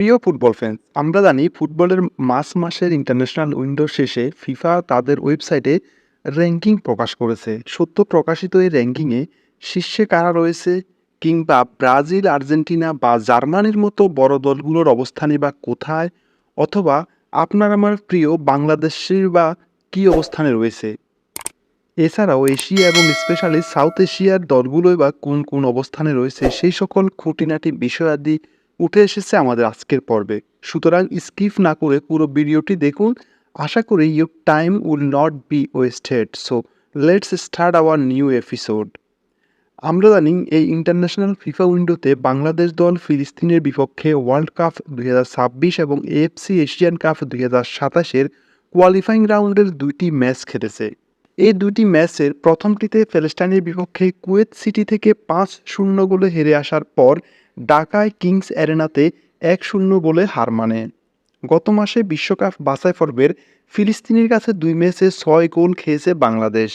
প্রিয় football fans আমরা জানি ফুটবলের মাস মাসের ইন্টারন্যাশনাল উইন্ডো শেষে ফিফা তাদের ওয়েবসাইটে র্যাঙ্কিং প্রকাশ করেছে। সত্য প্রকাশিত এই র্যাঙ্কিংয়ে শীর্ষে কারা রয়েছে কিংবা ব্রাজিল, আর্জেন্টিনা বা জার্মানির মতো বড় দলগুলোর অবস্থানে বা কোথায়? অথবা আপনার আমার প্রিয় বাংলাদেশের বা কী অবস্থানে রয়েছে? এছাড়াও এশিয়া এবং স্পেশালি সাউথ এশিয়ার দলগুলোই বা কোন কোন অবস্থানে রয়েছে সেই সকল খুঁটিনাটি বিষয়াদি উঠে এসেছে আমাদের আজকের পর্বে। সুতরাং স্কিপ না করে পুরো ভিডিওটি দেখুন। আশা করি your time will not be wasted so let's start our new episode আমরা জানি এই ইন্টারন্যাশনাল ফিফা উইন্ডোতে বাংলাদেশ দল ফিলিস্তিনের বিপক্ষে ওয়ার্ল্ড কাপ দুই হাজার ছাব্বিশ এবং এএফসি এশিয়ান কাপ দুই হাজার সাতাশের কোয়ালিফাইং রাউন্ডের দুইটি ম্যাচ খেলেছে। এই দুটি ম্যাচের প্রথমটিতে প্যালেস্টাইনের বিপক্ষে কুয়েত সিটি থেকে পাঁচ শূন্য গোলে হেরে আসার পর ঢাকায় কিংস অ্যারেনাতে এক শূন্য গোলে হার মানে। গত মাসে বিশ্বকাপ বাছাই পর্বের ফিলিস্তিনের কাছে দুই ম্যাচে ছয় গোল খেয়েছে বাংলাদেশ।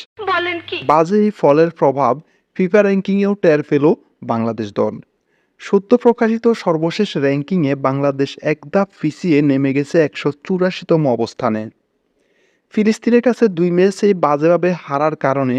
বাজে এই ফলের প্রভাব ফিফা র্যাঙ্কিংয়েও টের পেল বাংলাদেশ দল। সত্য প্রকাশিত সর্বশেষ র্যাঙ্কিংয়ে বাংলাদেশ এক ধাপ পিছিয়ে নেমে গেছে একশো চুরাশিতম অবস্থানে। ফিলিস্তিনের কাছে দুই ম্যাচে বাজেভাবে হারার কারণে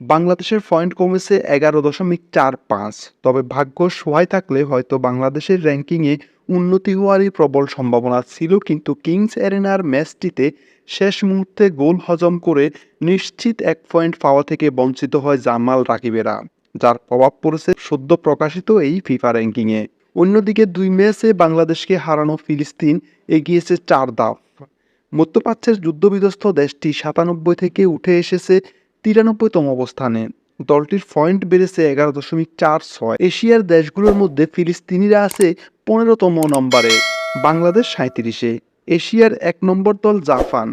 বাংলাদেশের পয়েন্ট কমেছে এগারো দশমিক চার পাঁচ। তবে ভাগ্য সহায় থাকলে হয়তো বাংলাদেশের র্যাঙ্কিংয়ে উন্নতি হওয়ারই প্রবল সম্ভাবনা ছিল, কিন্তু কিংস অ্যারেনার ম্যাচটিতে শেষ মুহূর্তে গোল হজম করে নিশ্চিত এক পয়েন্ট পাওয়া থেকে বঞ্চিত হয় জামাল রাকিবেরা, যার প্রভাব পড়েছে সদ্য প্রকাশিত এই ফিফা র্যাঙ্কিংয়ে। অন্যদিকে দুই ম্যাচে বাংলাদেশকে হারানো ফিলিস্তিন এগিয়েছে চার ধাপ মধ্যপ্রাচ্যের যুদ্ধবিধ্বস্ত দেশটি সাতানব্বই থেকে উঠে এসেছে তিরানব্বইতম অবস্থানে। দলটির পয়েন্ট বেড়েছে এগারো দশমিক চার ছয়। এশিয়ার দেশগুলোর মধ্যে ফিলিস্তিনিরা আছে পনেরোতম নম্বরে, বাংলাদেশ সাঁত্রিশে এশিয়ার এক নম্বর দল জাপান।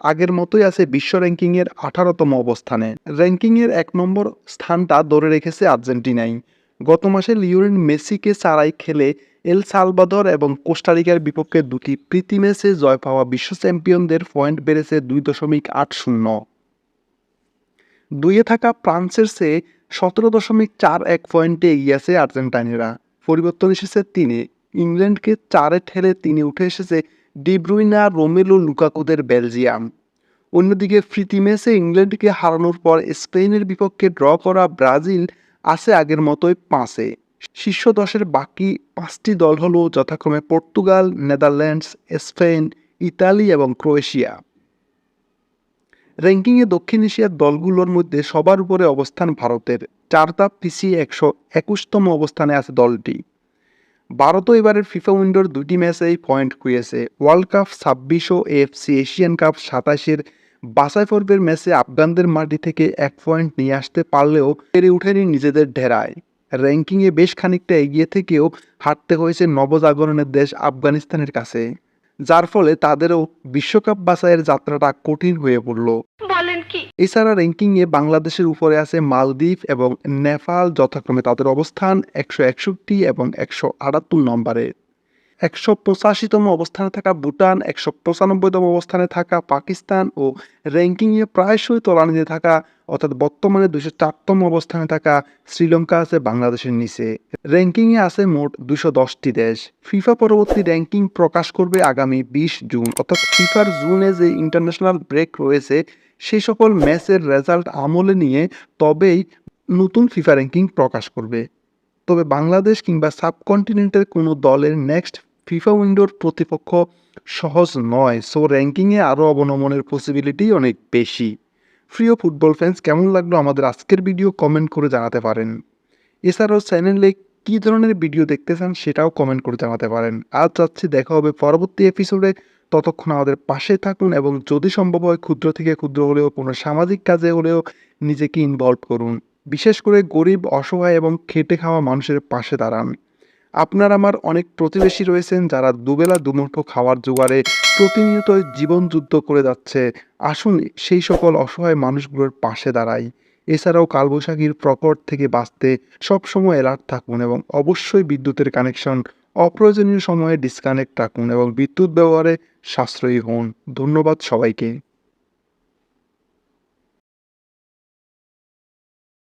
আগের মতোই আছে বিশ্ব র্যাঙ্কিংয়ের আঠারোতম অবস্থানে। র্যাঙ্কিংয়ের এক নম্বর স্থানটা ধরে রেখেছে আর্জেন্টিনাই। গত মাসে লিওনেল মেসিকে চারাই খেলে এল সালভাদর এবং কোস্টারিকার বিপক্ষে দুটি প্রীতি ম্যাচে জয় পাওয়া বিশ্ব চ্যাম্পিয়নদের পয়েন্ট বেড়েছে দুই দশমিক আট শূন্য। দুইয়ে থাকা ফ্রান্সের চেয়ে সতেরো দশমিক চার এক পয়েন্টে এগিয়ে আছে আর্জেন্টাইনেরা। পরিবর্তন এসেছে তিনি। ইংল্যান্ডকে চারে ঠেলে তিনি উঠে এসেছে ডিব্রুইনা রোমেলো লুকাকুদের বেলজিয়াম। অন্যদিকে প্রীতি ম্যাচে ইংল্যান্ডকে হারানোর পর স্পেনের বিপক্ষে ড্র করা ব্রাজিল আছে আগের মতোই পাঁচে। শীর্ষ দশের বাকি পাঁচটি দল হলো যথাক্রমে পর্তুগাল, নেদারল্যান্ডস, স্পেন, ইতালি এবং ক্রোয়েশিয়া। র্যাঙ্কিংয়ে দক্ষিণ এশিয়ার দলগুলোর মধ্যে সবার উপরে অবস্থান ভারতের। চার পিছিয়ে একশো একুশতম অবস্থানে আছে দলটি। ভারতও এবারের ফিফা উইন্ডোর দুটি ম্যাচেই পয়েন্ট খুঁয়েছে। ওয়ার্ল্ড কাপ ছাব্বিশ ও এএফসি এশিয়ান কাপ সাতাশের বাছাই পর্বের ম্যাচে আফগানদের মাটি থেকে এক পয়েন্ট নিয়ে আসতে পারলেও পেরে উঠেনি নিজেদের ঢেরায় র্যাঙ্কিংয়ে বেশ খানিকটা এগিয়ে থেকেও হারতে হয়েছে নবজাগরণের দেশ আফগানিস্তানের কাছে যার ফলে তাদেরও বিশ্বকাপ বাছাইয়ের যাত্রাটা কঠিন হয়ে পড়ল। এছাড়া র্যাঙ্কিংয়ে বাংলাদেশের উপরে আছে মালদ্বীপ এবং নেপাল যথাক্রমে তাদের অবস্থান একশো একষট্টি এবং একশো আটাত্তর নম্বরে। একশো পঁচাশিতম অবস্থানে থাকা ভুটান, একশো পঁচানব্বইতম অবস্থানে থাকা পাকিস্তান ও র্যাঙ্কিংয়ে প্রায়শই তলানিতে থাকা, অর্থাৎ বর্তমানে দুশো চারতম অবস্থানে থাকা শ্রীলঙ্কা আছে বাংলাদেশের নিচে। র্যাঙ্কিংয়ে আছে মোট দুশো দশটি দেশ। ফিফা পরবর্তী র্যাঙ্কিং প্রকাশ করবে আগামী বিশ জুন, অর্থাৎ ফিফার জুনে যে ইন্টারন্যাশনাল ব্রেক রয়েছে সেই সকল ম্যাচের রেজাল্ট আমলে নিয়ে তবেই নতুন ফিফা র্যাঙ্কিং প্রকাশ করবে। তবে বাংলাদেশ কিংবা সাবকন্টিনেন্টের কোনো দলের নেক্সট ফিফা উইন্ডোর প্রতিপক্ষ সহজ নয়। সো, র্যাঙ্কিংয়ে আরও অবনমনের পসিবিলিটি অনেক বেশি। প্রিয় ফুটবল ফ্যান্স কেমন লাগল আমাদের আজকের ভিডিও কমেন্ট করে জানাতে পারেন। এছাড়াও চ্যানেলে কী ধরনের ভিডিও দেখতে চান সেটাও কমেন্ট করে জানাতে পারেন। আজ যাচ্ছি, দেখা হবে পরবর্তী এপিসোডে ততক্ষণ আমাদের পাশে থাকুন এবং যদি সম্ভব হয় ক্ষুদ্র থেকে ক্ষুদ্র হলেও, কোনো সামাজিক কাজে হলেও নিজেকে ইনভলভ করুন। বিশেষ করে গরিব, অসহায় এবং খেটে খাওয়া মানুষের পাশে দাঁড়ান। আপনার আমার অনেক প্রতিবেশী রয়েছেন যারা দুবেলা দুমুঠো খাওয়ার জোগাড়ে প্রতিনিয়ত জীবন যুদ্ধ করে যাচ্ছে। আসুন সেই সকল অসহায় মানুষগুলোর পাশে দাঁড়াই। এছাড়াও কালবৈশাখীর প্রকট থেকে বাঁচতে সবসময় অ্যালার্ট থাকুন এবং অবশ্যই বিদ্যুতের কানেকশন অপ্রয়োজনীয় সময়ে ডিসকানেক্ট রাখুন এবং বিদ্যুৎ ব্যবহারে সাশ্রয়ী হন। ধন্যবাদ সবাইকে।